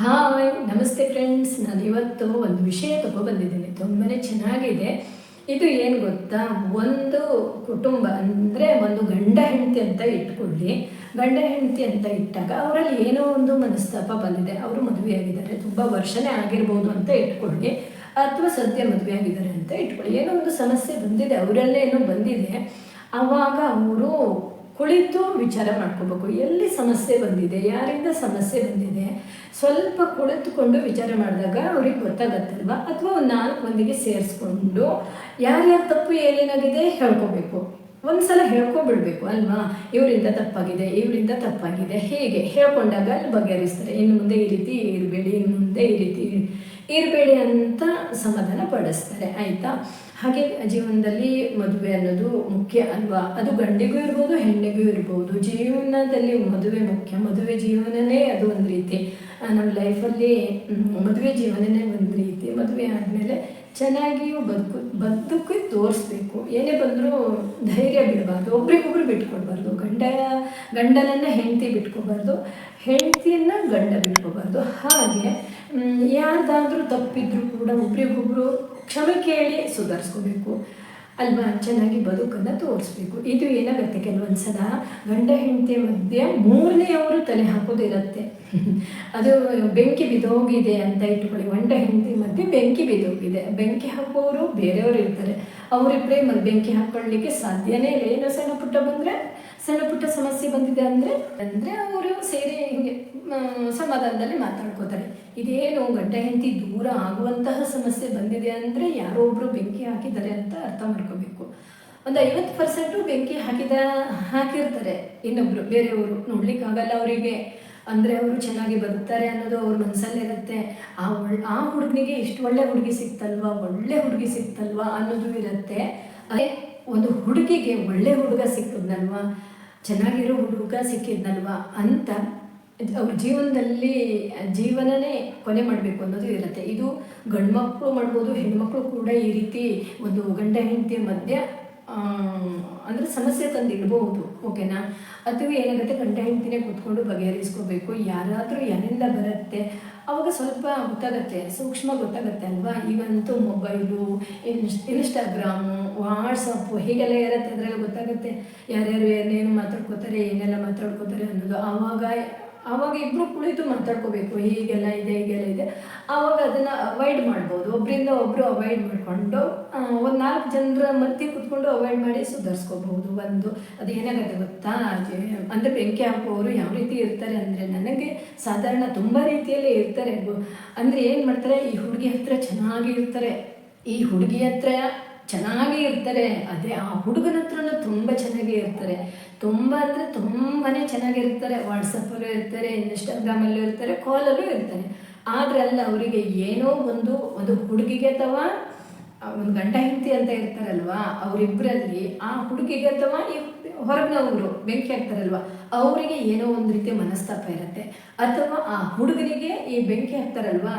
Hi, ನಮಸ್ತೆ friends. ನಾನು ಇವತ್ತು ಒಂದು ವಿಷಯ ತಗೊಬಂದಿದ್ದೀನಿ. ತುಂಬಾ ಚೆನ್ನಾಗಿದೆ. ಇದು ಏನು ಗೊತ್ತಾ? ಒಂದು ಕುಟುಂಬ, ಅಂದರೆ ಒಂದು ಗಂಡ ಹೆಂಡತಿ ಅಂತ ಇಟ್ಕೊಳ್ಳಿ. ಗಂಡ ಹೆಂಡತಿ ಅಂತ ಇಟ್ಟಾಗ ಅವರಲ್ಲಿ ಏನೋ ಒಂದು ಮನಸ್ತಾಪ ಬಂದಿದೆ. ಅವರು ಮದುವೆಯಾಗಿದ್ದಾರೆ ತುಂಬ ವರ್ಷನೇ ಆಗಿರ್ಬೋದು ಅಂತ ಇಟ್ಕೊಳ್ಳಿ. ಅಥವಾ ಸದ್ಯ ಮದುವೆ ಆಗಿದ್ದಾರೆ ಅಂತ ಇಟ್ಕೊಳ್ಳಿ. ಏನೋ ಒಂದು ಸಮಸ್ಯೆ ಬಂದಿದೆ. ಅವರಲ್ಲೇ ಏನೋ ಬಂದಿದೆ. ಆವಾಗ ಅವರು ಕುಳಿತು ವಿಚಾರ ಮಾಡ್ಕೋಬೇಕು. ಎಲ್ಲಿ ಸಮಸ್ಯೆ ಬಂದಿದೆ, ಯಾರಿಂದ ಸಮಸ್ಯೆ ಬಂದಿದೆ, ಸ್ವಲ್ಪ ಕುಳಿತುಕೊಂಡು ವಿಚಾರ ಮಾಡಿದಾಗ ಅವ್ರಿಗೆ ಗೊತ್ತಾಗತ್ತಲ್ವಾ? ಅಥವಾ ಒಂದು ನಾಲ್ಕು ಮಂದಿಗೆ ಸೇರಿಸ್ಕೊಂಡು ಯಾರ್ಯಾರ ತಪ್ಪು ಏನೇನಾಗಿದೆ ಹೇಳ್ಕೋಬೇಕು. ಒಂದ್ಸಲ ಹೇಳ್ಕೊಬಿಡ್ಬೇಕು, ಅಲ್ವಾ? ಇವರಿಂದ ತಪ್ಪಾಗಿದೆ ಇವರಿಂದ ತಪ್ಪಾಗಿದೆ, ಹೀಗೆ? ಹೇಳ್ಕೊಂಡಾಗ ಅಲ್ಲಿ ಬಗೆಹರಿಸ್ತಾರೆ. ಇನ್ನು ಮುಂದೆ ಈ ರೀತಿ ಇರಬೇಡಿ, ಇನ್ನು ಮುಂದೆ ಈ ರೀತಿ ಇರಬೇಡಿ ಅಂತ ಸಮಾಧಾನ ಪಡಿಸ್ತಾರೆ, ಆಯಿತಾ? ಹಾಗೆ ಜೀವನದಲ್ಲಿ ಮದುವೆ ಅನ್ನೋದು ಮುಖ್ಯ ಅಲ್ವಾ? ಅದು ಗಂಡಿಗೂ ಇರ್ಬೋದು, ಹೆಣ್ಣಿಗೂ ಇರ್ಬೋದು. ಜೀವನದಲ್ಲಿ ಮದುವೆ ಮುಖ್ಯ. ಮದುವೆ ಜೀವನನೇ ಅದು ಒಂದು ರೀತಿ. ನಮ್ಮ ಲೈಫಲ್ಲಿ ಮದುವೆ ಜೀವನನೇ ಒಂದು ರೀತಿ. ಮದುವೆ ಆದಮೇಲೆ ಚೆನ್ನಾಗಿಯೂ ಬದುಕು, ಬದುಕಿ ತೋರಿಸ್ಬೇಕು. ಏನೇ ಬಂದರೂ ಧೈರ್ಯ ಬಿಡಬಾರ್ದು. ಒಬ್ರಿಗೊಬ್ರು ಬಿಟ್ಕೊಡ್ಬಾರ್ದು. ಗಂಡ, ಗಂಡನನ್ನು ಹೆಂಡತಿ ಬಿಟ್ಕೋಬಾರ್ದು. ಹೆಂಡತಿಯನ್ನು ಗಂಡ ಬಿಟ್ಕೋಬಾರ್ದು. ಹಾಗೆ ಯಾರ್ದಾದರೂ ತಪ್ಪಿದ್ರು ಕೂಡ ಒಬ್ರಿಗೊಬ್ರು ಕ್ಷಮೆ ಕೇಳಿ ಸುಧಾರಿಸ್ಕೋಬೇಕು. ಅಲ್ವಾ? ಚೆನ್ನಾಗಿ ಬದುಕನ್ನು ತೋರಿಸ್ಬೇಕು. ಇದು ಏನಾಗುತ್ತೆ ಕೆಲವೊಂದು ಸಲ ಗಂಡ ಹೆಂಡತಿ ಮಧ್ಯೆ ಮೂರನೆಯವರು ತಲೆ ಹಾಕೋದಿರುತ್ತೆ. ಅದು ಬೆಂಕಿ ಬಿದ್ದೋಗಿದೆ ಅಂತ ಇಟ್ಕೊಳ್ಳಿ. ಗಂಡ ಹೆಂಡತಿ ಮಧ್ಯೆ ಬೆಂಕಿ ಬಿದ್ದೋಗಿದೆ. ಬೆಂಕಿ ಹಾಕೋರು ಬೇರೆಯವರು ಇರ್ತಾರೆ. ಅವರಿಬ್ಬರೇ ಬೆಂಕಿ ಹಾಕೊಳ್ಳಿಕ್ಕೆ ಸಾಧ್ಯನೇ ಇಲ್ಲ. ಏನೋ ಸಣ್ಣ ಪುಟ್ಟ ಬಂದರೆ ಸಣ್ಣ ಪುಟ್ಟ ಸಮಸ್ಯೆ ಬಂದಿದೆ ಅಂದರೆ ಅಂದರೆ ಅವರು ಸೇರಿ ಹಿಂಗೆ ಸಮಾಧಾನದಲ್ಲಿ ಮಾತಾಡ್ಕೋತಾರೆ. ಇದೇನು ಗಂಡ ಹೆಂಡತಿ ದೂರ ಆಗುವಂತಹ ಸಮಸ್ಯೆ ಬಂದಿದೆ ಅಂದರೆ ಯಾರೋ ಒಬ್ಬರು ಬೆಂಕಿ ಹಾಕಿದ್ದಾರೆ ಅಂತ ಅರ್ಥ ಮಾಡ್ಕೋಬೇಕು. ಒಂದು ಐವತ್ತು ಪರ್ಸೆಂಟು ಬೆಂಕಿ ಹಾಕಿದ, ಹಾಕಿರ್ತಾರೆ. ಇನ್ನೊಬ್ರು, ಬೇರೆಯವರು ನೋಡ್ಲಿಕ್ಕಾಗಲ್ಲ ಅವರಿಗೆ. ಅಂದರೆ ಅವರು ಚೆನ್ನಾಗಿ ಬದುಕ್ತಾರೆ ಅನ್ನೋದು ಅವ್ರ ಮನಸ್ಸಲ್ಲಿರುತ್ತೆ ಆ ಒಳ್, ಆ ಹುಡುಗನಿಗೆ ಎಷ್ಟು ಒಳ್ಳೆ ಹುಡುಗಿ ಸಿಕ್ತಲ್ವಾ, ಒಳ್ಳೆ ಹುಡುಗಿ ಸಿಕ್ತಲ್ವಾ ಅನ್ನೋದು ಇರುತ್ತೆ. ಅದೇ ಒಂದು ಹುಡುಗಿಗೆ ಒಳ್ಳೆ ಹುಡುಗ ಸಿಕ್ಕಿದ್ನಲ್ವಾ ಚೆನ್ನಾಗಿರೋ ಹುಡುಗ ಸಿಕ್ಕಿದ್ನಲ್ವಾ ಅಂತ ಅವ್ರ ಜೀವನದಲ್ಲಿ, ಜೀವನನೇ ಕೊನೆ ಮಾಡಬೇಕು ಅನ್ನೋದು ಇರುತ್ತೆ. ಇದು ಗಂಡು ಮಕ್ಕಳು ಮಾಡ್ಬೋದು ಹೆಣ್ಮಕ್ಳು ಕೂಡ ಈ ರೀತಿ ಒಂದು ಗಂಡ ಹೆಂಡತಿ ಮಧ್ಯ ಅಂದರೆ ಸಮಸ್ಯೆ ತಂದಿಡ್ಬೋದು, ಓಕೆನಾ? ಅಥವಾ ಏನಾಗುತ್ತೆ, ಗಂಡ ಹೆಂಡತಿನೇ ಕೂತ್ಕೊಂಡು ಬಗೆಹರಿಸ್ಕೋಬೇಕು. ಯಾರಾದರೂ ಎಲ್ಲಿಂದ ಬರುತ್ತೆ ಅವಾಗ ಸ್ವಲ್ಪ ಗೊತ್ತಾಗತ್ತೆ, ಸೂಕ್ಷ್ಮ ಗೊತ್ತಾಗತ್ತೆ ಅಲ್ವಾ? ಇವಂತೂ ಮೊಬೈಲು ಇನ್ ಇನ್ಸ್ಟಾಗ್ರಾಮು ವಾಟ್ಸಪ್ಪು ಹೀಗೆಲ್ಲ ಇರತ್ತೆ ಅದರಲ್ಲಿ ಗೊತ್ತಾಗುತ್ತೆ. ಯಾರ್ಯಾರು ಏನೇನು ಮಾತಾಡ್ಕೋತಾರೆ, ಏನೆಲ್ಲ ಮಾತಾಡ್ಕೋತಾರೆ ಅನ್ನೋದು ಆವಾಗ ಆವಾಗ ಇಬ್ಬರು ಕುಳಿತು ಮಾತಾಡ್ಕೋಬೇಕು. ಹೀಗೆಲ್ಲ ಇದೆ ಹೀಗೆಲ್ಲ ಇದೆ. ಆವಾಗ ಅದನ್ನು ಅವಾಯ್ಡ್ ಮಾಡ್ಬೋದು. ಒಬ್ಬರಿಂದ ಒಬ್ಬರು ಅವಾಯ್ಡ್ ಮಾಡಿಕೊಂಡು ಒಂದು ನಾಲ್ಕು ಜನರ ಮಧ್ಯೆ ಕುತ್ಕೊಂಡು ಅವಾಯ್ಡ್ ಮಾಡಿ ಸುಧಾರಿಸ್ಕೋಬಹುದು. ಒಂದು, ಅದು ಏನಾಗುತ್ತೆ ಗೊತ್ತಾ? ಅಂದರೆ ಬೆಂಕಿ ಹಾಕುವವರು ಯಾವ ರೀತಿ ಇರ್ತಾರೆ ಅಂದರೆ ನನಗೆ ಸಾಧಾರಣ ತುಂಬ ರೀತಿಯಲ್ಲಿ ಇರ್ತಾರೆ. ಅಂದರೆ ಏನು ಮಾಡ್ತಾರೆ? ಈ ಹುಡುಗಿ ಹತ್ರ ಚೆನ್ನಾಗಿ ಇರ್ತಾರೆ. ಈ ಹುಡುಗಿ ಹತ್ರ ಚೆನ್ನಾಗಿ ಇರ್ತಾರೆ ಅದೇ ಆ ಹುಡುಗನ ಹತ್ರನೂ ತುಂಬ ಚೆನ್ನಾಗಿ ಇರ್ತಾರೆ. ತುಂಬ ಅಂದರೆ ತುಂಬಾ ಚೆನ್ನಾಗಿರ್ತಾರೆ ವಾಟ್ಸಪ್ಪಲ್ಲೂ ಇರ್ತಾರೆ, ಇನ್ಸ್ಟಾಗ್ರಾಮಲ್ಲೂ ಇರ್ತಾರೆ, ಕಾಲಲ್ಲೂ ಇರ್ತಾರೆ. ಆದರೆ ಅಲ್ಲ, ಅವರಿಗೆ ಏನೋ ಒಂದು ಒಂದು ಹುಡುಗಿಗೆ ಅಥವಾ ಒಂದು ಗಂಡ ಹೆಂಡತಿ ಅಂತ ಇರ್ತಾರಲ್ವಾ ಅವರಿಬ್ಬರಲ್ಲಿ ಆ ಹುಡುಗಿಗೆ ಅಥವಾ ಈ ಹೊರಗಿನವರು ಬೆಂಕಿ ಹಾಕ್ತಾರಲ್ವ, ಅವರಿಗೆ ಏನೋ ಒಂದು ರೀತಿಯ ಮನಸ್ತಾಪ ಇರುತ್ತೆ. ಅಥವಾ ಆ ಹುಡುಗನಿಗೆ ಈ ಬೆಂಕಿ ಹಾಕ್ತಾರಲ್ವಾ,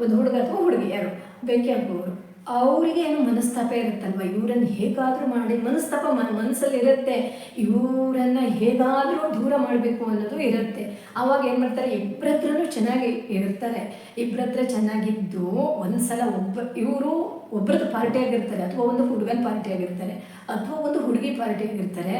ಒಂದು ಹುಡುಗ ಅಥವಾ ಹುಡುಗಿ, ಯಾರು, ಬೆಂಕಿ ಹಾಕುವವರು. ಅವರಿಗೆ ಏನು ಮನಸ್ತಾಪ ಇರುತ್ತಲ್ವ? ಇವರನ್ನು ಹೇಗಾದರೂ ಮಾಡಿ ಮನಸ್ತಾಪ ಮನ ಮನಸ್ಸಲ್ಲಿ ಇರುತ್ತೆ. ಇವರನ್ನು ಹೇಗಾದರೂ ದೂರ ಮಾಡಬೇಕು ಅನ್ನೋದು ಇರುತ್ತೆ. ಆವಾಗ ಏನು ಮಾಡ್ತಾರೆ? ಇಬ್ಬರ ಹತ್ರನೂ ಚೆನ್ನಾಗಿ ಇರ್ತಾರೆ. ಇಬ್ಬರತ್ರ ಚೆನ್ನಾಗಿದ್ದು ಒಂದು ಸಲ ಒಬ್ಬ ಇವರು ಒಬ್ಬರದ್ದು ಪಾರ್ಟಿ ಆಗಿರ್ತಾರೆ ಅಥವಾ ಒಂದು ಹುಡುಗನ ಪಾರ್ಟಿ ಆಗಿರ್ತಾರೆ ಅಥವಾ ಒಂದು ಹುಡುಗಿ ಪಾರ್ಟಿ ಆಗಿರ್ತಾರೆ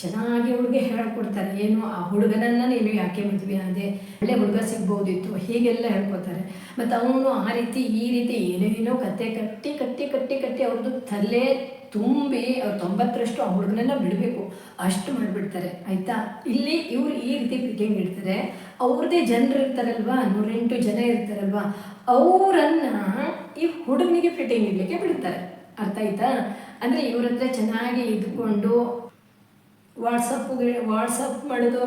ಚೆನ್ನಾಗಿ ಹುಡುಗಿ ಹೇಳ್ಕೊಡ್ತಾರೆ. ಏನು, ಆ ಹುಡುಗನನ್ನ ನೀನು ಯಾಕೆ ಮದುವೆ ಅದೇ ಒಳ್ಳೆ ಹುಡುಗ ಸಿಗ್ಬೋದಿತ್ತು, ಹೀಗೆಲ್ಲ ಹೇಳ್ಕೊತಾರೆ ಮತ್ತು ಅವನು ಆ ರೀತಿ, ಈ ರೀತಿ ಏನೇನೋ ಕತೆ ಕಟ್ಟಿ ಕಟ್ಟಿ ಕಟ್ಟಿ ಕಟ್ಟಿ ಅವ್ರದ್ದು ತಲೆ ತುಂಬಿ ಅವ್ರು ತೊಂಬತ್ತರಷ್ಟು ಆ ಹುಡುಗನನ್ನ ಬಿಡಬೇಕು. ಅಷ್ಟು ಮಾಡಿಬಿಡ್ತಾರೆ, ಆಯಿತಾ? ಇಲ್ಲಿ ಇವ್ರು ಈ ರೀತಿ ಪಿಕಿಂಗ್ ಇಡ್ತಾರೆ. ಅವ್ರದ್ದೇ ಜನರು ಇರ್ತಾರಲ್ವಾ? ನೂರೆಂಟು ಜನ ಇರ್ತಾರಲ್ವಾ? ಅವರನ್ನು ಈ ಹುಡುಗನಿಗೆ ಫಿಟ್ಟಿಂಗ್ ಇಡಲಿಕ್ಕೆ ಬಿಡ್ತಾರೆ. ಅರ್ಥ ಆಯ್ತಾ? ಅಂದರೆ ಇವ್ರ ಹತ್ರ ಚೆನ್ನಾಗಿ ಇದ್ಕೊಂಡು ವಾಟ್ಸಪ್ಗೆ ವಾಟ್ಸಪ್ ಮಾಡೋದು,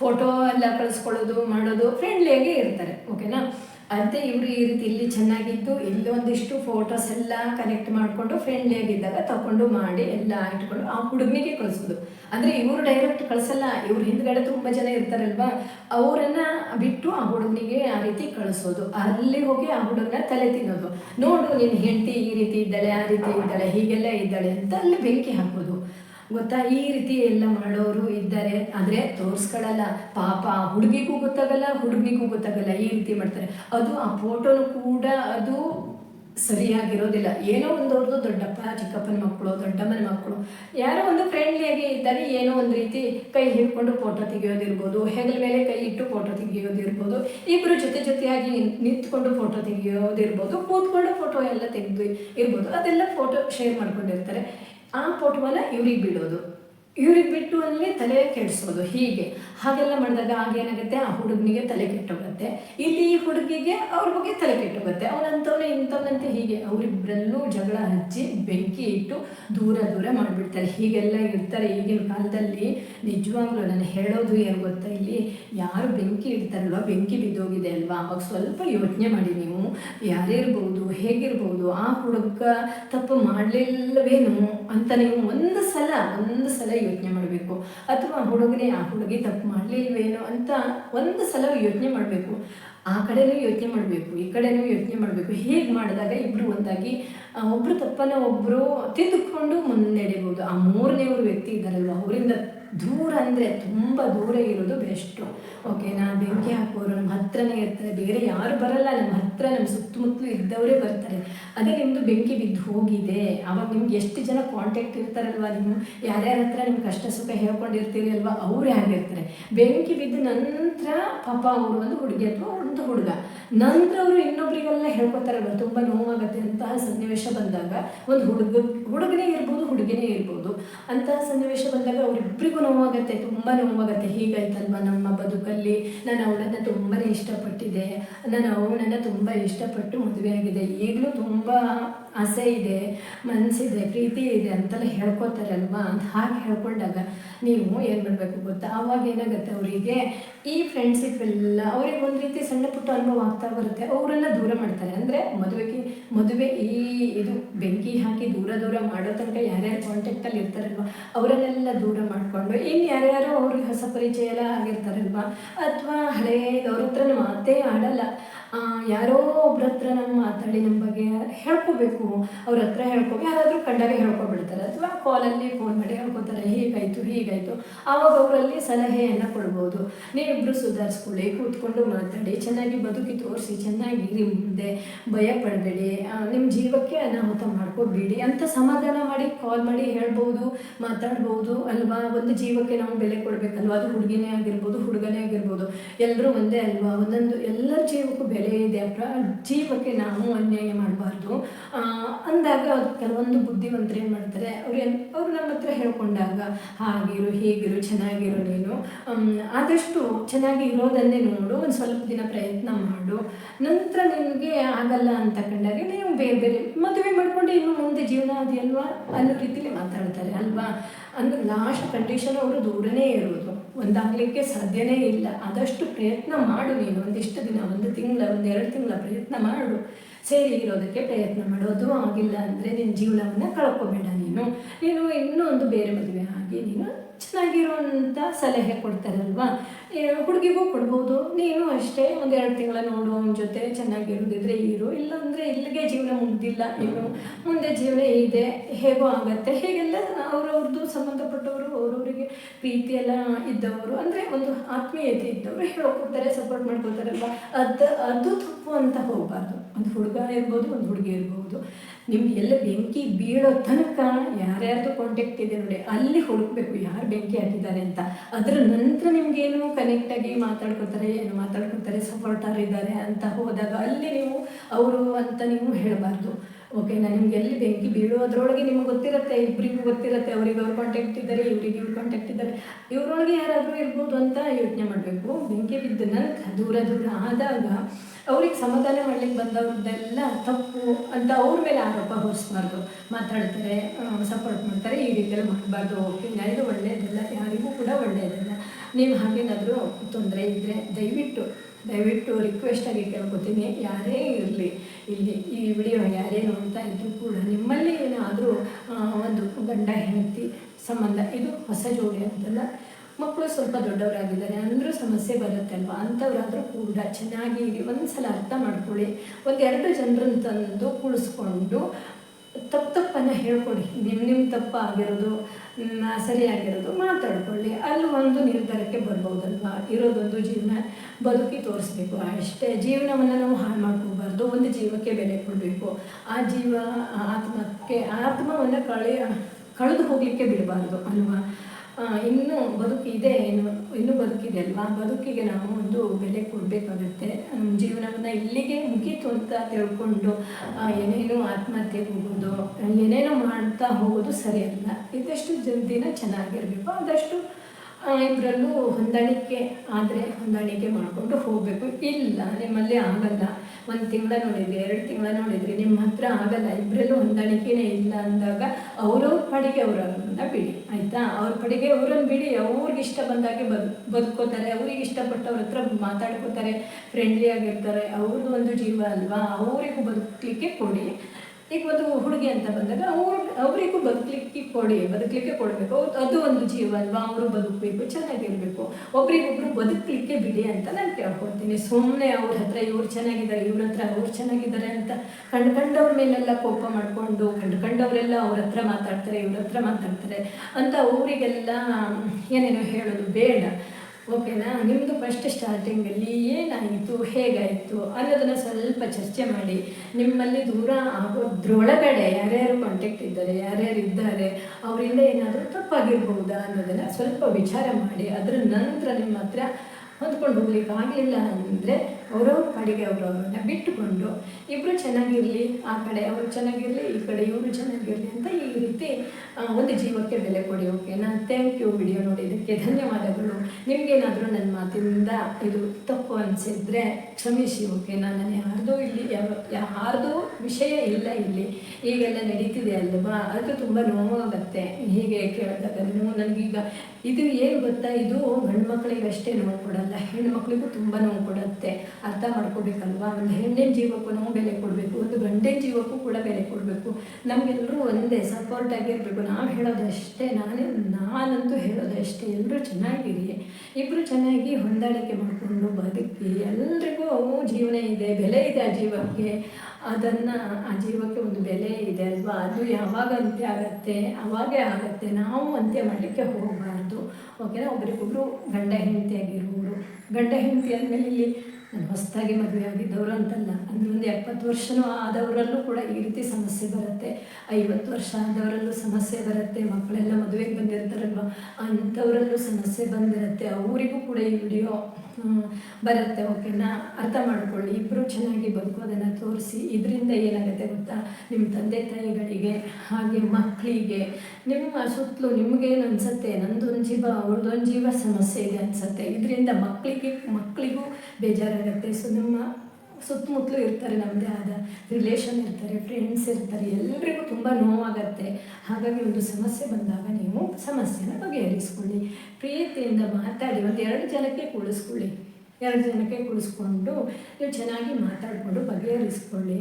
ಫೋಟೋ ಎಲ್ಲ ಕಳಿಸ್ಕೊಳ್ಳೋದು, ಮಾಡೋದು ಫ್ರೆಂಡ್ಲಿಯಾಗಿ ಇರ್ತಾರೆ ಓಕೆನಾ ಅಂತೆ ಇವರು ಈ ರೀತಿ ಇಲ್ಲಿ ಚೆನ್ನಾಗಿದ್ದು ಇಲ್ಲೊಂದಿಷ್ಟು ಫೋಟೋಸ್ ಎಲ್ಲ ಕನೆಕ್ಟ್ ಮಾಡಿಕೊಂಡು ಫ್ರೆಂಡ್ಲಿಯಾಗಿದ್ದಾಗ ತಗೊಂಡು ಮಾಡಿ ಎಲ್ಲ ಇಟ್ಕೊಂಡು ಆ ಹುಡುಗನಿಗೆ ಕಳಿಸೋದು. ಅಂದರೆ ಇವರು ಡೈರೆಕ್ಟ್ ಕಳಿಸಲ್ಲ, ಇವ್ರ ಹಿಂದ್ಗಡೆ ತುಂಬ ಜನ ಇರ್ತಾರಲ್ವಾ, ಅವರನ್ನು ಬಿಟ್ಟು ಆ ಹುಡುಗನಿಗೆ ಆ ರೀತಿ ಕಳಿಸೋದು. ಅಲ್ಲಿ ಹೋಗಿ ಆ ಹುಡುಗನ ತಲೆ ತಿನ್ನೋದು. ನೋಡು ನಿನ್ನ ಹೆಂಡತಿ ಈ ರೀತಿ ಇದ್ದಾಳೆ, ಆ ರೀತಿ ಇದ್ದಾಳೆ, ಹೀಗೆಲ್ಲ ಇದ್ದಾಳೆ ಅಂತ ಅಲ್ಲಿ ಬೆಂಕಿ ಹಾಕೋದು. ಗೊತ್ತಾ? ಈ ರೀತಿ ಎಲ್ಲ ಮಾಡೋರು ಇದ್ದಾರೆ. ಆದರೆ ತೋರಿಸ್ಕೊಳ್ಳಲ್ಲ ಪಾಪ ಹುಡುಗಿಗೂ ಗೊತ್ತಾಗಲ್ಲ ಹುಡುಗಿಗೂ ಗೊತ್ತಾಗಲ್ಲ ಈ ರೀತಿ ಮಾಡ್ತಾರೆ. ಅದು ಆ ಫೋಟೋನು ಕೂಡ ಅದು ಸರಿಯಾಗಿರೋದಿಲ್ಲ. ಏನೋ ಒಂದವ್ರದ್ದು ದೊಡ್ಡಪ್ಪ, ಚಿಕ್ಕಪ್ಪನ ಮಕ್ಕಳು, ದೊಡ್ಡಮ್ಮನ ಮಕ್ಕಳು ಯಾರೋ ಒಂದು ಫ್ರೆಂಡ್ಲಿಯಾಗಿ ಇದ್ದಾರೆ. ಏನೋ ಒಂದು ರೀತಿ ಕೈ ಹಿಡ್ಕೊಂಡು ಫೋಟೋ ತೆಗೆಯೋದಿರ್ಬೋದು, ಹೆಗಲ ಮೇಲೆ ಕೈ ಇಟ್ಟು ಫೋಟೋ ತೆಗೆಯೋದಿರ್ಬೋದು ಇಬ್ಬರು ಜೊತೆ ಜೊತೆಯಾಗಿ ನಿಂತ್ಕೊಂಡು ಫೋಟೋ ತೆಗೆಯೋದಿರ್ಬೋದು, ಕೂತ್ಕೊಂಡು ಫೋಟೋ ಎಲ್ಲ ತೆಗೆದು ಇರ್ಬೋದು. ಅದೆಲ್ಲ ಫೋಟೋ ಶೇರ್ ಮಾಡ್ಕೊಂಡಿರ್ತಾರೆ. ಆ ಫೋಟೋವನ್ನ ಇವ್ರಿಗೆ ಬಿಡೋದು. ಇವ್ರಿಗೆ ಬಿಟ್ಟು ಅಲ್ಲಿ ತಲೆ ಕೆಡಿಸೋದು ಹೀಗೆ. ಹಾಗೆಲ್ಲ ಮಾಡಿದಾಗ ಆಗೇನಾಗುತ್ತೆ ಆ ಹುಡುಗನಿಗೆ ತಲೆ ಕೆಟ್ಟೋಗುತ್ತೆ. ಇಲ್ಲಿ ಈ ಹುಡುಗಿಗೆ ಅವ್ರ ಬಗ್ಗೆ ತಲೆ ಕೆಟ್ಟೋಗುತ್ತೆ. ಅವನಂತವನೇ ಇಂಥವನಂತೆ ಹೀಗೆ. ಅವರಿಬ್ಬರಲ್ಲೂ ಜಗಳ ಹಚ್ಚಿ ಬೆಂಕಿ ಇಟ್ಟು ದೂರ ದೂರ ಮಾಡಿಬಿಡ್ತಾರೆ. ಹೀಗೆಲ್ಲ ಇರ್ತಾರೆ ಈಗಿನ ಕಾಲದಲ್ಲಿ. ನಿಜವಾಗ್ಲೂ ನಾನು ಹೇಳೋದು ಏನು ಗೊತ್ತಾ? ಇಲ್ಲಿ ಯಾರು ಬೆಂಕಿ ಇಡ್ತಾರಲ್ವ? ಬೆಂಕಿ ಬಿದ್ದೋಗಿದೆ ಅಲ್ವಾ? ಅವಾಗ ಸ್ವಲ್ಪ ಯೋಚನೆ ಮಾಡಿ ನೀವು. ಯಾರಿರ್ಬೋದು? ಹೇಗಿರ್ಬೋದು? ಆ ಹುಡುಗ ತಪ್ಪು ಮಾಡಲಿಲ್ಲವೇನು ಅಂತ ನೀವು ಒಂದು ಸಲ ಒಂದು ಸಲ ಯೋಚನೆ ಮಾಡಬೇಕು. ಅಥವಾ ಹುಡುಗನೇ, ಆ ಹುಡುಗಿ ತಪ್ಪು ಮಾಡಲಿಲ್ವೇನೋ ಅಂತ ಒಂದು ಸಲ ಯೋಚನೆ ಮಾಡಬೇಕು. ಆ ಕಡೆನೂ ಯೋಚನೆ ಮಾಡಬೇಕು, ಈ ಕಡೆನೂ ಯೋಚನೆ ಮಾಡಬೇಕು. ಹೇಗೆ ಮಾಡಿದಾಗ ಇಬ್ಬರು ಒಂದಾಗಿ ಒಬ್ಬರು ತಪ್ಪನ್ನ ಒಬ್ಬರು ತಿದ್ದುಕೊಂಡು ಮುನ್ನಡೆಯಬಹುದು ಆ ಮೂರನೇ ವ್ಯಕ್ತಿ ಇದ್ದಾರಲ್ವ, ಅವರಿಂದ ದೂರ ಅಂದರೆ ತುಂಬ ದೂರ ಇರೋದು ಬೆಸ್ಟು ಓಕೆನಾ ಬೆಂಕಿ ಹಾಕೋರು ನಮ್ಮ ಹತ್ರನೇ ಇರ್ತಾರೆ. ಬೇರೆ ಯಾರು ಬರಲ್ಲ. ನಮ್ಮ ಹತ್ರ ನಮ್ಮ ಸುತ್ತಮುತ್ತಲು ಇದ್ದವರೇ ಬರ್ತಾರೆ. ಅದೇ ನಿಮ್ಮದು ಬೆಂಕಿ ಬಿದ್ದು ಹೋಗಿದೆ. ಅವಾಗ ನಿಮ್ಗೆ ಎಷ್ಟು ಜನ ಕಾಂಟ್ಯಾಕ್ಟ್ ಇರ್ತಾರಲ್ವ ನೀವು? ಯಾರ್ಯಾರ ಹತ್ರ ನಿಮ್ಮ ಕಷ್ಟ ಸುಖ ಹೇಳ್ಕೊಂಡಿರ್ತೀರಿ ಅಲ್ವಾ? ಅವರೇ ಆಗಿರ್ತಾರೆ ಬೆಂಕಿ ಬಿದ್ದ ನಂತರ ಪಾಪ ಅವರು ಒಂದು ಹುಡುಗಿ ಅಥವಾ ಒಂದು ಹುಡುಗ. ನಂತರ ಅವರು ಇನ್ನೊಬ್ರಿಗೆಲ್ಲ ಹೇಳ್ಕೊತಾರಲ್ವ? ತುಂಬ ನೋವಾಗುತ್ತೆ ಅಂತಹ ಸನ್ನಿವೇಶ ಬಂದಾಗ ಒಂದು ಹುಡುಗ, ಹುಡುಗನೇ ಇರ್ಬೋದು, ಹುಡುಗಿನೇ ಇರ್ಬೋದು. ಅಂತಹ ಸನ್ನಿವೇಶ ಬಂದಾಗ ಅವರಿಬ್ಬರಿಗೂ ನೋವಾಗುತ್ತೆ ತುಂಬ ನೋವಾಗುತ್ತೆ. ಹೀಗಾಯ್ತಲ್ವ ನಮ್ಮ ಬದುಕಲ್ಲಿ? ನಾನು ಅವಳನ್ನು ತುಂಬಾ ಇಷ್ಟಪಟ್ಟಿದ್ದೆ. ನಾನು ಅವಳನ್ನು ತುಂಬ ಇಷ್ಟಪಟ್ಟು ಮದುವೆ ಆಗಿದೆ. ಈಗಲೂ ತುಂಬ ಆಸೆ ಇದೆ ಮನಸ್ಸಿದೆ ಪ್ರೀತಿ ಇದೆ ಅಂತೆಲ್ಲ ಹೇಳ್ಕೊತಾರಲ್ವಾ ಅಂತ ಹಾಗೆ ಹೇಳ್ಕೊಂಡಾಗ ನೀವು ಏನು ಮಾಡಬೇಕು ಗೊತ್ತಾ? ಆವಾಗ ಏನಾಗುತ್ತೆ ಅವರಿಗೆ? ಈ ಫ್ರೆಂಡ್ಶಿಪ್ ಎಲ್ಲ, ಅವ್ರಿಗೆ ಒಂದು ರೀತಿ ಸಣ್ಣ ಪುಟ್ಟ ಅನುಭವ ಆಗ್ತಾ ಬರುತ್ತೆ. ಅವರನ್ನು ದೂರ ಮಾಡ್ತಾರೆ. ಅಂದರೆ ಮದುವೆಗೆ, ಮದುವೆ ಈ ಇದು ಬೆಂಕಿ ಹಾಕಿ ದೂರ ದೂರ ಮಾಡೋ ತನಕ ಯಾರ್ಯಾರು ಕಾಂಟ್ಯಾಕ್ಟಲ್ಲಿ ಇರ್ತಾರಲ್ವ? ಅವರನ್ನೆಲ್ಲ ದೂರ ಮಾಡಿಕೊಂಡು ಇನ್ನು ಯಾರ್ಯಾರು ಅವ್ರಿಗೆ ಹೊಸ ಪರಿಚಯ ಎಲ್ಲ ಆಗಿರ್ತಾರಲ್ವ? ಅಥವಾ ಹಳೇದು ಅವ್ರ ಹತ್ರ ಮಾತೇ ಆಡಲ್ಲ. ಯಾರೋ ಒಬ್ರ ಹತ್ರ ನಮ್ಮ ಮಾತಾಡಿ ನಮ್ಮ ಬಗ್ಗೆ ಹೇಳ್ಕೋಬೇಕು. ಅವ್ರ ಹತ್ರ ಹೇಳ್ಕೊ ಯಾರಾದರೂ ಕಂಡಾಗ ಹೇಳ್ಕೊಬಿಡ್ತಾರೆ. ಅಥವಾ ಕಾಲಲ್ಲಿ ಫೋನ್ ಮಾಡಿ ಹೇಳ್ಕೊತಾರೆ, ಹೀಗಾಯಿತು ಹೀಗಾಯಿತು. ಆವಾಗ ಅವರಲ್ಲಿ ಸಲಹೆಯನ್ನು ಕೊಡ್ಬೋದು. ನೀವಿಬ್ಬರು ಸುಧಾರಿಸ್ಕೊಳ್ಳಿ, ಕೂತ್ಕೊಂಡು ಮಾತಾಡಿ, ಚೆನ್ನಾಗಿ ಬದುಕಿ ತೋರಿಸಿ, ಚೆನ್ನಾಗಿ ಮುಂದೆ ಭಯ ಪಡಬೇಡಿ. ನಿಮ್ಮ ಜೀವಕ್ಕೆ ಅನಾಹುತ ಮಾಡ್ಕೋಬೇಡಿ. ಅಂತ ಸಮಾಧಾನ ಮಾಡಿ ಕಾಲ್ ಮಾಡಿ ಹೇಳ್ಬೋದು, ಮಾತಾಡ್ಬೋದು ಅಲ್ವಾ? ಒಂದು ಜೀವಕ್ಕೆ ನಾವು ಬೆಲೆ ಕೊಡಬೇಕಲ್ವಾ? ಅದು ಹುಡುಗಿನೇ ಆಗಿರ್ಬೋದು, ಹುಡುಗನೇ ಆಗಿರ್ಬೋದು. ಎಲ್ಲರೂ ಒಂದೇ ಅಲ್ವಾ? ಒಂದೊಂದು ಎಲ್ಲರ ಜೀವಕ್ಕೂ ಬೆಲೆ ಇದೆ ಅಪ್ಪ ಜೀವಕ್ಕೆ ನಾವು ಅನ್ಯಾಯ ಮಾಡಬಾರ್ದು. ಅಂದಾಗ ಅದು ಕೆಲವೊಂದು ಬುದ್ಧಿವಂತರು ಏನು ಮಾಡ್ತಾರೆ, ಅವ್ರು ಏನು, ಅವ್ರು ನಮ್ಮ ಹತ್ರ ಹೇಳ್ಕೊಂಡಾಗ, ಹಾಗಿರು, ಹೀಗಿರು, ಚೆನ್ನಾಗಿರು ನೀನು. ಆದಷ್ಟು ಚೆನ್ನಾಗಿ ಇರೋದನ್ನೇ ನೋಡು, ಒಂದು ಸ್ವಲ್ಪ ದಿನ ಪ್ರಯತ್ನ ಮಾಡು. ನಂತರ ನಿಮಗೆ ಆಗಲ್ಲ ಅಂತ ಕಂಡಾಗ ನೀವು ಬೇರೆ ಬೇರೆ ಮದುವೆ ಮಾಡಿಕೊಂಡು ಇನ್ನು ಮುಂದೆ ಜೀವನ ಅದೆಯಲ್ವಾ ಅನ್ನೋ ರೀತಿಲಿ ಮಾತಾಡ್ತಾರೆ ಅಲ್ವಾ? ಅಂದ್ರೆ ಲಾಸ್ಟ್ ಕಂಡೀಷನ್ ಅವರು ದೂರನೇ ಇರೋದು ಒಂದಾಗಲಿಕ್ಕೆ ಸಾಧ್ಯನೇ ಇಲ್ಲ. ಆದಷ್ಟು ಪ್ರಯತ್ನ ಮಾಡು ನೀನು. ಒಂದಿಷ್ಟು ದಿನ, ಒಂದು ತಿಂಗಳ, ಒಂದು ಎರಡು ತಿಂಗಳ ಪ್ರಯತ್ನ ಮಾಡು. ಸೇರಿ ಇರೋದಕ್ಕೆ ಪ್ರಯತ್ನ ಮಾಡೋದು ಆಗಿಲ್ಲ ಅಂದರೆ ನಿನ್ನ ಜೀವನವನ್ನು ಕಳ್ಕೊಬೇಡ ನೀನು. ನೀನು ಇನ್ನೂ ಒಂದು ಬೇರೆ ಮದುವೆ ಆಗಿ ನೀನು ಚೆನ್ನಾಗಿರುವಂಥ ಸಲಹೆ ಕೊಡ್ತಾರಲ್ವಾ? ಹುಡುಗಿಗೂ ಕೊಡ್ಬೋದು. ನೀನು ಅಷ್ಟೇ ಒಂದು ಎರಡು ತಿಂಗಳ ನೋಡು, ಅವನ ಜೊತೆ ಚೆನ್ನಾಗಿರೋದಿದ್ರೆ ಇರು. ಇಲ್ಲಾಂದರೆ ಇಲ್ಲಿಗೆ ಜೀವನ ಮುಗ್ದಿಲ್ಲ. ನೀನು ಮುಂದೆ ಜೀವನ ಇದೆ, ಹೇಗೋ ಆಗುತ್ತೆ. ಹೇಗೆಲ್ಲ ಅವ್ರವ್ರದ್ದು ಸಂಬಂಧಪಟ್ಟವರು, ಅವ್ರವರಿಗೆ ಪ್ರೀತಿ ಎಲ್ಲ ಇದ್ದವರು. ಅಂದರೆ ಒಂದು ಆತ್ಮೀಯತೆ ಇದ್ದವರು. ಹೇಳ್ಕೊಡ್ತಾರೆ ಸಪೋರ್ಟ್ ಮಾಡ್ಕೊಳ್ತಾರಲ್ವ? ಅದು ಅದು ತಪ್ಪು ಅಂತ ಹೋಗಬಾರ್ದು. ಒಂದು ಹುಡುಗ ಇರ್ಬೋದು, ಒಂದು ಹುಡುಗಿ ಇರ್ಬೋದು. ನಿಮ್ಗೆ ಎಲ್ಲ ಬೆಂಕಿ ಬೀಳೋ ತನಕ ಯಾರ್ಯಾರ್ದು ಕಾಂಟ್ಯಾಕ್ಟ್ ಇದೆ ನೋಡಿ, ಅಲ್ಲಿ ಹುಡುಕ್ಬೇಕು, ಯಾರು ಬೆಂಕಿ ಹಾಕಿದ್ದಾರೆ ಅಂತ. ಅದರ ನಂತರ ನಿಮ್ಗೇನು ಕನೆಕ್ಟ್ ಆಗಿ ಮಾತಾಡ್ಕೊತಾರೆ, ಏನು ಮಾತಾಡ್ಕೊತಾರೆ ಸಪೋರ್ಟರ್ ಇದ್ದಾರೆ ಅಂತ ಹೋದಾಗ ಅಲ್ಲಿ ನೀವು ಅವರು ಅಂತ ನೀವು ಹೇಳಬಾರ್ದು. ನಾನು ನಿಮ್ಗೆ ಎಲ್ಲಿ ಬೆಂಕಿ ಬೀಳೋದ್ರೊಳಗೆ ನಿಮ್ಗೆ ಗೊತ್ತಿರುತ್ತೆ ಇಬ್ಬರಿಗೂ ಗೊತ್ತಿರುತ್ತೆ, ಅವ್ರಿಗೆ ಅವ್ರು ಕಾಂಟ್ಯಾಕ್ಟ್ ಇದ್ದಾರೆ, ಇವ್ರಿಗೆ ಇವ್ರು ಕಾಂಟ್ಯಾಕ್ಟ್ ಇದ್ದಾರೆ. ಇವ್ರೊಳಗೆ ಯಾರಾದರೂ ಇರ್ಬೋದು ಅಂತ ಯೋಚನೆ ಮಾಡಬೇಕು. ಬೆಂಕಿ ಬಿದ್ದ ನಂತರ ದೂರ ದೂರ ಆದಾಗ ಅವ್ರಿಗೆ ಸಮಾಧಾನ ಮಾಡ್ಲಿಕ್ಕೆ ಬಂದವ್ರದ್ದೆಲ್ಲ ತಪ್ಪು ಅಂತ ಅವ್ರ ಮೇಲೆ ಆರೋಪ ಹೊರಿಸ್ಬಾರ್ದು. ಮಾತಾಡ್ತಾರೆ ಸಪೋರ್ಟ್ ಮಾಡ್ತಾರೆ, ಈ ರೀತಿಯಲ್ಲಿ ಮಾಡಬಾರ್ದು. ಓಕೆ ಇದು ಒಳ್ಳೆಯದಲ್ಲ ಯಾರಿಗೂ ಕೂಡ ಒಳ್ಳೆಯದಲ್ಲ ನೀವು ಹಾಗೇನಾದರೂ ತೊಂದರೆ ಇದ್ದರೆ ದಯವಿಟ್ಟು ದಯವಿಟ್ಟು ರಿಕ್ವೆಸ್ಟ್ ಆಗಿ ಕೇಳ್ಕೊತೀನಿ. ಯಾರೇ ಇರಲಿ, ಇಲ್ಲಿ ಈ ವಿಡಿಯೋ ಯಾರೇ ನೋಡ್ತಾ ಇದ್ದರೂ ಕೂಡ ನಿಮ್ಮಲ್ಲಿ ಏನಾದರೂ ಒಂದು ಗಂಡ, ಹೆಂಡತಿ ಸಂಬಂಧ, ಇದು ಹೊಸ ಜೋಡಿ ಅಂತಲ್ಲ, ಮಕ್ಕಳು ಸ್ವಲ್ಪ ದೊಡ್ಡವರಾಗಿದ್ದಾರೆ, ಅಂದರೂ ಸಮಸ್ಯೆ ಬರುತ್ತಲ್ವ? ಅಂಥವ್ರಾದರೂ ಕೂಡ ಚೆನ್ನಾಗಿ ಒಂದು ಸಲ ಅರ್ಥ ಮಾಡ್ಕೊಳ್ಳಿ. ಒಂದೆರಡು ಜನರನ್ನು ತಂದು ಕುಳಿಸ್ಕೊಂಡು ತಪ್ಪು ತಪ್ಪನ್ನು ಹೇಳ್ಕೊಳ್ಳಿ ನಿಮ್ಮ ನಿಮ್ಮ ತಪ್ಪು ಆಗಿರೋದು ಸರಿಯಾಗಿರೋದು ಮಾತಾಡ್ಕೊಳ್ಳಿ. ಅಲ್ಲಿ ಒಂದು ನಿರ್ಧಾರಕ್ಕೆ ಬರ್ಬೋದಲ್ವಾ? ಇರೋದೊಂದು ಜೀವನ ಬದುಕಿ ತೋರಿಸ್ಬೇಕು. ಅಷ್ಟೇ ಜೀವನವನ್ನು ನಾವು ಹಾಳು ಮಾಡ್ಕೋಬಾರ್ದು ಒಂದು ಜೀವಕ್ಕೆ ಬೆಲೆ ಕೊಡಬೇಕು. ಆ ಜೀವ ಆತ್ಮಕ್ಕೆ ಆತ್ಮವನ್ನು ಕಳೆಯ ಕಳೆದು ಹೋಗಲಿಕ್ಕೆ ಬಿಡಬಾರ್ದು, ಅಲ್ವಾ? ಇನ್ನೂ ಬದುಕಿದೆ ಏನು ಇನ್ನೂ ಬದುಕಿದೆ ಅಲ್ವಾ? ಬದುಕಿಗೆ ನಾವು ಒಂದು ಬೆಲೆ ಕೊಡಬೇಕಾಗುತ್ತೆ. ಜೀವನವನ್ನು ಇಲ್ಲಿಗೆ ಮುಗೀತು ಅಂತ ತಿಳ್ಕೊಂಡು ಏನೇನೋ ಆತ್ಮಹತ್ಯೆಗೆ ಹೋಗೋದು, ಏನೇನೋ ಮಾಡ್ತಾ ಹೋಗೋದು ಸರಿಯಲ್ಲ ಇದಷ್ಟು ದಿನ ಚೆನ್ನಾಗಿರಬೇಕು. ಆದಷ್ಟು ಇಬ್ಬರಲ್ಲೂ ಹೊಂದಾಣಿಕೆ ಆದರೆ ಹೊಂದಾಣಿಕೆ ಮಾಡಿಕೊಂಡು ಹೋಗಬೇಕು. ಇಲ್ಲ, ನಿಮ್ಮಲ್ಲಿ ಆಗಲ್ಲ. ಒಂದು ತಿಂಗಳ ನೋಡಿದ್ರಿ ಎರಡು ತಿಂಗಳ ನೋಡಿದ್ರಿ ನಿಮ್ಮ ಹತ್ರ ಆಗಲ್ಲ ಇಬ್ಬರಲ್ಲೂ ಹೊಂದಾಣಿಕೆನೇ ಇಲ್ಲ ಅಂದಾಗ ಅವ್ರವ್ರ ಪಡಿಗೆ ಅವರನ್ನ ಬಿಡಿ, ಆಯಿತಾ? ಅವ್ರ ಪಡಿಗೆ ಅವ್ರನ್ನ ಬಿಡಿ, ಅವ್ರಿಗೆ ಇಷ್ಟ ಬಂದಾಗೆ ಬದ್, ಬದುಕೋತಾರೆ, ಅವ್ರಿಗೆ ಇಷ್ಟಪಟ್ಟವ್ರ ಹತ್ರ ಮಾತಾಡ್ಕೋತಾರೆ ಫ್ರೆಂಡ್ಲಿ ಆಗಿರ್ತಾರೆ. ಅವ್ರದ್ದು ಒಂದು ಜೀವ ಅಲ್ವಾ? ಅವರಿಗೂ ಬದುಕಲಿಕ್ಕೆ ಕೊಡಿ. ಈಗ ಒಂದು ಹುಡುಗಿ ಅಂತ ಬಂದಾಗ ಅವ್ರು ಅವರಿಗೂ ಬದುಕಲಿಕ್ಕೆ ಕೊಡಿ ಬದುಕಲಿಕ್ಕೆ ಕೊಡಬೇಕು. ಅದು ಒಂದು ಜೀವ ಅಲ್ವಾ ಅವರು ಬದುಕಬೇಕು ಚೆನ್ನಾಗಿರ್ಬೇಕು ಒಬ್ರಿಗೊಬ್ರು ಬದುಕಲಿಕ್ಕೆ ಬಿಡಿ ಅಂತ ನಾನು ಕೇಳ್ಕೊಳ್ತೀನಿ. ಸುಮ್ಮನೆ ಅವ್ರ ಹತ್ರ ಇವ್ರು ಚೆನ್ನಾಗಿದ್ದಾರೆ, ಇವ್ರ ಹತ್ರ ಅವ್ರು ಚೆನ್ನಾಗಿದ್ದಾರೆ ಅಂತ ಕಂಡು ಕಂಡವ್ರ ಮೇಲೆಲ್ಲ ಕೋಪ ಮಾಡಿಕೊಂಡು, ಕಂಡು ಕಂಡವರೆಲ್ಲ ಅವ್ರ ಹತ್ರ ಮಾತಾಡ್ತಾರೆ, ಇವ್ರ ಹತ್ರ ಮಾತಾಡ್ತಾರೆ ಅಂತ ಅವರಿಗೆಲ್ಲ ಏನೇನೋ ಹೇಳೋದು ಬೇಡ. ಓಕೆನಾ ನಿಮ್ಮದು ಫಸ್ಟ್ ಸ್ಟಾರ್ಟಿಂಗಲ್ಲಿ ಏನಾಯಿತು? ಹೇಗಾಯಿತು? ಅನ್ನೋದನ್ನು ಸ್ವಲ್ಪ ಚರ್ಚೆ ಮಾಡಿ. ನಿಮ್ಮಲ್ಲಿ ದೂರ ಆಗೋದ್ರೊಳಗಡೆ ಯಾರ್ಯಾರು ಕಾಂಟ್ಯಾಕ್ಟ್ ಇದ್ದಾರೆ, ಯಾರ್ಯಾರು ಇದ್ದಾರೆ, ಅವರಿಂದ ಏನಾದರೂ ತಪ್ಪಾಗಿರ್ಬಹುದಾ ಅನ್ನೋದನ್ನು ಸ್ವಲ್ಪ ವಿಚಾರ ಮಾಡಿ. ಅದರ ನಂತರ ನಿಮ್ಮ ಹತ್ರ ಹೊಂದ್ಕೊಂಡು ಹೋಗ್ಲಿಕ್ಕೆ ಆಗಲಿಲ್ಲ ಅಂದರೆ ಅವರವ್ರ ಪಾಡಿಗೆ ಅವರವ್ರನ್ನ ಬಿಟ್ಟುಕೊಂಡು ಇಬ್ಬರು ಚೆನ್ನಾಗಿರಲಿ, ಆ ಕಡೆ ಅವರು ಚೆನ್ನಾಗಿರಲಿ, ಈ ಕಡೆ ಇವರು ಚೆನ್ನಾಗಿರಲಿ ಅಂತ ಈ ರೀತಿ ಒಂದು ಜೀವಕ್ಕೆ ಬೆಲೆ ಕೊಡಿ, ಓಕೆ? ನಾನು ಥ್ಯಾಂಕ್ ಯು ವಿಡಿಯೋ ನೋಡಿದ್ದಕ್ಕೆ ಧನ್ಯವಾದಗಳು. ನಿಮಗೇನಾದರೂ ನನ್ನ ಮಾತಿಂದ ಇದು ತಪ್ಪು ಅನಿಸಿದ್ರೆ ಕ್ಷಮಿಸಿ, ಓಕೆ? ನಾನು ಯಾರ್ದೋ ಇಲ್ಲಿ, ಯಾವ, ಯಾರ್ದೂ ವಿಷಯ ಇಲ್ಲ ಇಲ್ಲಿ. ಈಗೆಲ್ಲ ನಡೀತಿದೆ ಅಲ್ವಾ? ಅದು ತುಂಬ ನೋವಾಗುತ್ತೆ. ಹೀಗೆ ಕೇಳಿದಾಗ ನನಗೀಗ, ಇದು ಏನು ಗೊತ್ತಾ? ಇದು ಗಂಡು ಮಕ್ಕಳಿಗೆ ಅಷ್ಟೇ ನೋವು ಕೊಡಲ್ಲ, ಹೆಣ್ಮಕ್ಳಿಗೂ ತುಂಬ ನೋವು ಕೊಡುತ್ತೆ. ಅರ್ಥ ಮಾಡ್ಕೋಬೇಕಲ್ವಾ? ಒಂದು ಹೆಣ್ಣಿನ ಜೀವಕ್ಕೂ ನಾವು ಬೆಲೆ ಕೊಡಬೇಕು, ಒಂದು ಗಂಡಿನ ಜೀವಕ್ಕೂ ಕೂಡ ಬೆಲೆ ಕೊಡಬೇಕು. ನಮಗೆಲ್ಲರೂ ಒಂದೇ ಸಪೋರ್ಟ್ ಆಗಿರಬೇಕು. ನಾವು ಹೇಳೋದಷ್ಟೇ, ನಾನೇ, ನಾನಂತೂ ಹೇಳೋದಷ್ಟೇ. ಎಲ್ಲರೂ ಚೆನ್ನಾಗಿರಿ. ಇಬ್ಬರು ಚೆನ್ನಾಗಿ ಹೊಂದಾಣಿಕೆ ಮಾಡಿಕೊಂಡು ಬದುಕಿ, ಎಲ್ರಿಗೂ ಜೀವನ ಇದೆ, ಬೆಲೆ ಇದೆ ಆ ಜೀವಕ್ಕೆ. ಅದನ್ನು ಆ ಜೀವಕ್ಕೆ ಒಂದು ಬೆಲೆ ಇದೆ ಅಲ್ವಾ? ಅದು ಯಾವಾಗ ಅಂತ್ಯ ಆಗತ್ತೆ, ಅವಾಗೇ ಆಗತ್ತೆ. ನಾವು ಅಂತ್ಯ ಮಾಡಲಿಕ್ಕೆ ಹೋಗಬಾರ್ದು. ಓಕೆನಾ? ಒಬ್ಬರಿಗೊಬ್ಬರು ಗಂಡ ಹೆಂಡತಿ ಆಗಿರುವವರು ಗಂಡ ಹೆಂಡತಿ ಆದಮೇಲೆ ಇಲ್ಲಿ ನಾನು ಹೊಸದಾಗಿ ಮದುವೆ ಆಗಿದ್ದವರು ಅಂತಲ್ಲ, ಅಂದರೆ ಒಂದು ಎಪ್ಪತ್ತು ವರ್ಷನೂ ಆದವರಲ್ಲೂ ಕೂಡ ಈ ರೀತಿ ಸಮಸ್ಯೆ ಬರುತ್ತೆ. ಐವತ್ತು ವರ್ಷ ಆದವರಲ್ಲೂ ಸಮಸ್ಯೆ ಬರುತ್ತೆ, ಮಕ್ಕಳೆಲ್ಲ ಮದುವೆಗೆ ಬಂದಿರ್ತಾರಲ್ವ, ಅಂಥವರಲ್ಲೂ ಸಮಸ್ಯೆ ಬಂದಿರುತ್ತೆ. ಅವರಿಗೂ ಕೂಡ ಈ ವಿಡಿಯೋ ಬರುತ್ತೆ ಓಕೆನಾ ಅರ್ಥ ಮಾಡ್ಕೊಳ್ಳಿ. ಇಬ್ಬರು ಚೆನ್ನಾಗಿ ಬದುಕೋದನ್ನು ತೋರಿಸಿ, ಇದರಿಂದ ಏನಾಗುತ್ತೆ ಗೊತ್ತಾ? ನಿಮ್ಮ ತಂದೆ ತಾಯಿಗಳಿಗೆ ಹಾಗೆ ಮಕ್ಕಳಿಗೆ ನಿಮ್ಮ ಸುತ್ತಲೂ ನಿಮಗೇನು ಅನಿಸುತ್ತೆ? ನಂದೊಂದು ಜೀವ ಅವ್ರದ್ದೊಂದು ಜೀವ ಸಮಸ್ಯೆ ಇದೆ ಅನಿಸುತ್ತೆ. ಇದರಿಂದ ಮಕ್ಕಳಿಗೆ ಮಕ್ಕಳಿಗೂ ಬೇಜಾರಾಗುತ್ತೆ. ಸೊ ನಮ್ಮ ಸುತ್ತಮುತ್ತಲೂ ಇರ್ತಾರೆ ನಮ್ಮದೇ ಆದ ರಿಲೇಷನ್ ಇರ್ತಾರೆ ಫ್ರೆಂಡ್ಸ್ ಇರ್ತಾರೆ ಎಲ್ಲರಿಗೂ ತುಂಬ ನೋವಾಗತ್ತೆ. ಹಾಗಾಗಿ ಒಂದು ಸಮಸ್ಯೆ ಬಂದಾಗ ನೀವು ಸಮಸ್ಯೆನ ಬಗೆಹರಿಸ್ಕೊಳ್ಳಿ. ಪ್ರೀತಿಯಿಂದ ಮಾತಾಡಿ, ಒಂದು ಎರಡು ಜನಕ್ಕೆ ಕುಳಿಸ್ಕೊಳ್ಳಿ ಎರಡು ಜನಕ್ಕೆ ಕುಳಿಸ್ಕೊಂಡು ನೀವು ಚೆನ್ನಾಗಿ ಮಾತಾಡಿಕೊಂಡು ಬಗೆಹರಿಸ್ಕೊಳ್ಳಿ.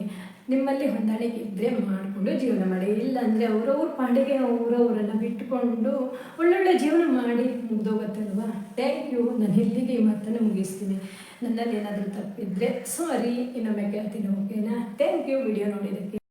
ನಿಮ್ಮಲ್ಲಿ ಹೊಂದಾಣಿಕೆ ಇದ್ದರೆ ಮಾಡಿಕೊಂಡು ಜೀವನ ಮಾಡಿ. ಇಲ್ಲಾಂದರೆ ಅವರವ್ರ ಪಾಡಿಗೆ ಅವರವರನ್ನು ಬಿಟ್ಟುಕೊಂಡು ಒಳ್ಳೊಳ್ಳೆ ಜೀವನ ಮಾಡಿ ಮುಗ್ದೋಗತ್ತಲ್ವಾ? ಥ್ಯಾಂಕ್ ಯು ನಾನು ಇಲ್ಲಿಗೆ ಈ ಮಾತನ್ನು ಮುಗಿಸ್ತೀನಿ. ನನ್ನಲ್ಲಿ ಏನಾದರೂ ತಪ್ಪಿದ್ರೆ ಸಾರಿ ಇನ್ನೊಮ್ಮೆ ಕೇಳ್ತೀನಿ ಓಕೆನಾ ಥ್ಯಾಂಕ್ ಯು ವಿಡಿಯೋ ನೋಡಿದ್ದಕ್ಕೆ.